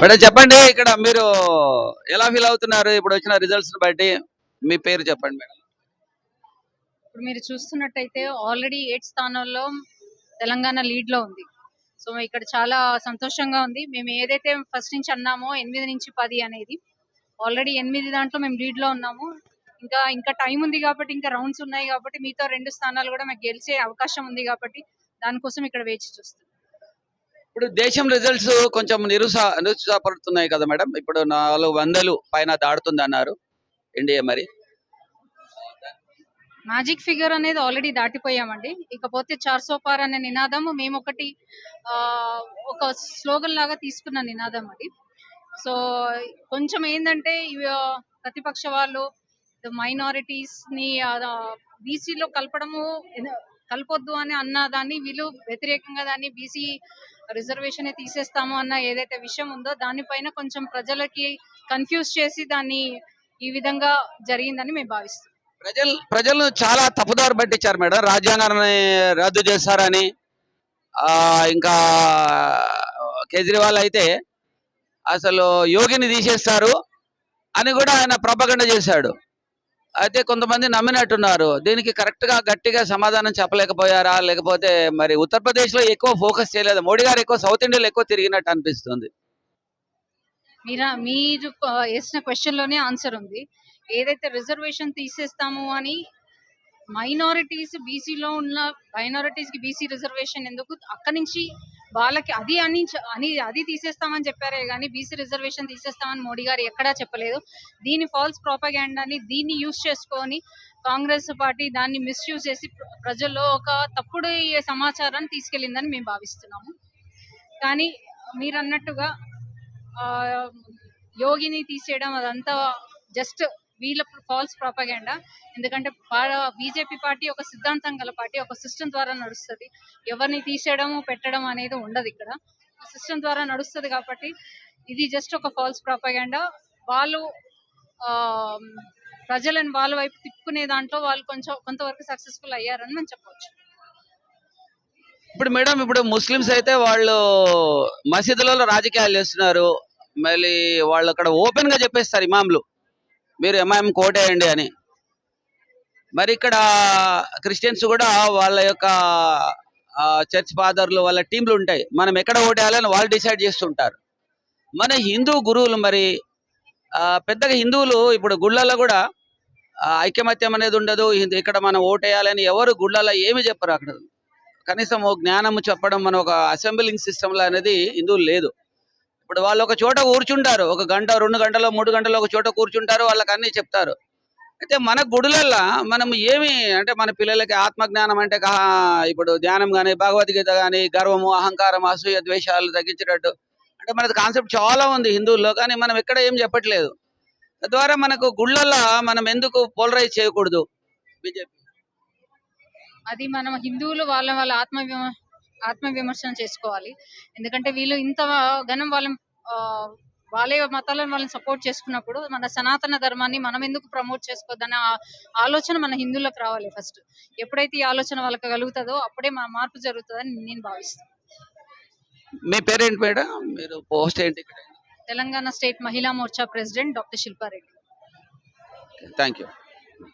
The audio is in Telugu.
మేడం చెప్పండి ఇక్కడ మీరు ఎలా ఫీల్ అవుతున్నారు? ఇప్పుడు వచ్చిన రిజల్ట్స్ బట్టి మీ పేరు చెప్పండి మేడం. ఇప్పుడు మీరు చూస్తున్నట్టయితే ఆల్రెడీ ఎయిట్ స్థానంలో తెలంగాణ లీడ్లో ఉంది. సో ఇక్కడ చాలా సంతోషంగా ఉంది. మేము ఏదైతే ఫస్ట్ నుంచి అన్నామో ఎనిమిది నుంచి పది అనేది ఆల్రెడీ ఎనిమిది దాంట్లో మేము లీడ్లో ఉన్నాము. ఇంకా ఇంకా టైం ఉంది కాబట్టి ఇంకా రౌండ్స్ ఉన్నాయి కాబట్టి మిగతా రెండు స్థానాలు కూడా మాకు గెలిచే అవకాశం ఉంది కాబట్టి దానికోసం ఇక్కడ వేచి చూస్తాం ఇప్పుడు దేశం రిజల్ట్స్ కొంచెం నిరుసా నిరుత్సాహపడుతున్నాయి కదా మేడం. ఇప్పుడు నాలుగు వందలు పైన దాడుతుంది అన్నారు ఇండియా మరి. మ్యాజిక్ ఫిగర్ అనేది ఆల్రెడీ దాటిపోయామండి. ఇకపోతే చార్ సోపార్ అనే నినాదం మేము ఒకటి ఆ, ఒక స్లోగన్ లాగా తీసుకున్న నినాదం అది. సో కొంచెం ఏంటంటే ప్రతిపక్ష వాళ్ళు మైనారిటీస్ని బీసీలో కలపడము కలపొద్దు అని అన్న దాన్ని వీళ్ళు వ్యతిరేకంగా దాన్ని బీసీ రిజర్వేషన్ తీసేస్తాము అన్న ఏదైతే విషయం ఉందో దానిపైన కొంచెం ప్రజలకి కన్ఫ్యూజ్ చేసి దాన్ని ఈ విధంగా జరిగిందని మేము భావిస్తాం ప్రజలు ప్రజలు చాలా తప్పుదారు పట్టించారు మేడం. రాజ్యాంగాన్ని రద్దు చేస్తారని ఆ ఇంకా కేజ్రీవాల్ అయితే అసలు యోగిని తీసేస్తారు అని కూడా ఆయన ప్రపగండ చేశాడు. అయితే కొంతమంది నమ్మినట్టున్నారు. దీనికి కరెక్ట్గా గట్టిగా సమాధానం చెప్పలేకపోయారా? లేకపోతే మరి ఉత్తరప్రదేశ్లో ఎక్కువ ఫోకస్ చేయలేదు. మోడీ గారు ఎక్కువ సౌత్ ఇండియాలో ఎక్కువ తిరిగినట్టు అనిపిస్తుంది. మీరా మీరు వేసిన క్వశ్చన్లోనే ఆన్సర్ ఉంది. ఏదైతే రిజర్వేషన్ తీసేస్తాము అని మైనారిటీస్ బీసీలో ఉన్న మైనారిటీస్కి బీసీ రిజర్వేషన్ ఎందుకు? అక్కడి నుంచి వాళ్ళకి అది అని అని అది తీసేస్తామని చెప్పారే కానీ బీసీ రిజర్వేషన్ తీసేస్తామని మోడీ గారు ఎక్కడా చెప్పలేదు. దీని ఫాల్స్ ప్రాపగాండాని దీన్ని యూజ్ చేసుకొని కాంగ్రెస్ పార్టీ దాన్ని మిస్యూజ్ చేసి ప్రజల్లో ఒక తప్పుడు సమాచారాన్ని తీసుకెళ్ళిందని మేము భావిస్తున్నాము. కానీ మీరు అన్నట్టుగా ఆ, యోగిని తీసేయడం అదంతా జస్ట్ వీళ్ళ ఫాల్స్ ప్రాపగాండా. ఎందుకంటే బీజేపీ పార్టీ ఒక సిద్ధాంతం గల పార్టీ ఒక సిస్టమ్ ద్వారా నడుస్తుంది. ఎవరిని తీసేయడం పెట్టడం అనేది ఉండదు ఇక్కడ. సిస్టమ్ ద్వారా నడుస్తుంది కాబట్టి ఇది జస్ట్ ఒక ఫాల్స్ ప్రాపగాండా. వాళ్ళు ఆ, ప్రజలను వాళ్ళ వైపు తిప్పుకునే దాంట్లో వాళ్ళు కొంచెం కొంతవరకు సక్సెస్ఫుల్ అయ్యారని మనం చెప్పవచ్చు ఇప్పుడు మేడం ఇప్పుడు ముస్లిమ్స్ అయితే వాళ్ళు మసీదులలో రాజకీయాలు చేస్తున్నారు. మళ్ళీ వాళ్ళు అక్కడ ఓపెన్గా చెప్పేస్తారు ఇమాంలు మీరు ఎంఐఎం కోటేయండి అని. మరి ఇక్కడ క్రిస్టియన్స్ కూడా వాళ్ళ యొక్క ఆ, చర్చ్ ఫాదర్లు వాళ్ళ టీంలు ఉంటాయి. మనం ఎక్కడ ఓటేయాలని వాళ్ళు డిసైడ్ చేస్తుంటారు. మన హిందూ గురువులు మరి ఆ, పెద్దగా హిందువులు ఇప్పుడు గుళ్ళల్లో కూడా ఐక్యమత్యం ఐకమత్యం అనేది ఉండదు. ఇక్కడ మనం ఓటేయాలని ఎవరు గుళ్ళల్లో ఏమి చెప్పరు అక్కడ. కనీసం ఓ జ్ఞానము చెప్పడం మన ఒక అసెంబ్లింగ్ సిస్టంలో అనేది హిందువులు లేదు. ఇప్పుడు వాళ్ళు ఒక చోట కూర్చుంటారు ఒక గంట రెండు గంటలో మూడు గంటలో ఒక చోట కూర్చుంటారు. వాళ్ళకి అన్ని చెప్తారు. అయితే మన గుడులల్లో మనం ఏమి అంటే మన పిల్లలకి ఆత్మజ్ఞానం అంటే ఇప్పుడు ధ్యానం కానీ భగవద్గీత కానీ గర్వము అహంకారం అసూయ ద్వేషాలు తగ్గించేటట్టు అంటే మనది కాన్సెప్ట్ చాలా ఉంది హిందువుల్లో కానీ మనం ఎక్కడ ఏం చెప్పట్లేదు. తద్వారా మనకు గుళ్ళల్లో మనం ఎందుకు పోలరైజ్ చేయకూడదు? బీజేపీ. అది మనం హిందువులు వాళ్ళ వాళ్ళ ఆత్మ ఆత్మ విమర్శన చేసుకోవాలి. ఎందుకంటే వీళ్ళు ఇంత ఘనం వాళ్ళ వాళ్ళే మతాలను వాళ్ళని సపోర్ట్ చేసుకున్నప్పుడు మన సనాతన ధర్మాన్ని మనం ఎందుకు ప్రమోట్ చేసుకోవద్దన్న ఆ- ఆలోచన మన హిందువులకు రావాలి ఫస్ట్ ఎప్పుడైతే ఈ ఆలోచన వాళ్ళకి కలుగుతుందో అప్పుడే మా మార్పు జరుగుతుందని నేను భావిస్తాను మీ పేరేంటి మేడం? మీరు పోస్ట్ ఏంటి Telangana state Mahila Morcha president doctor Shilpa Reddy. Thank you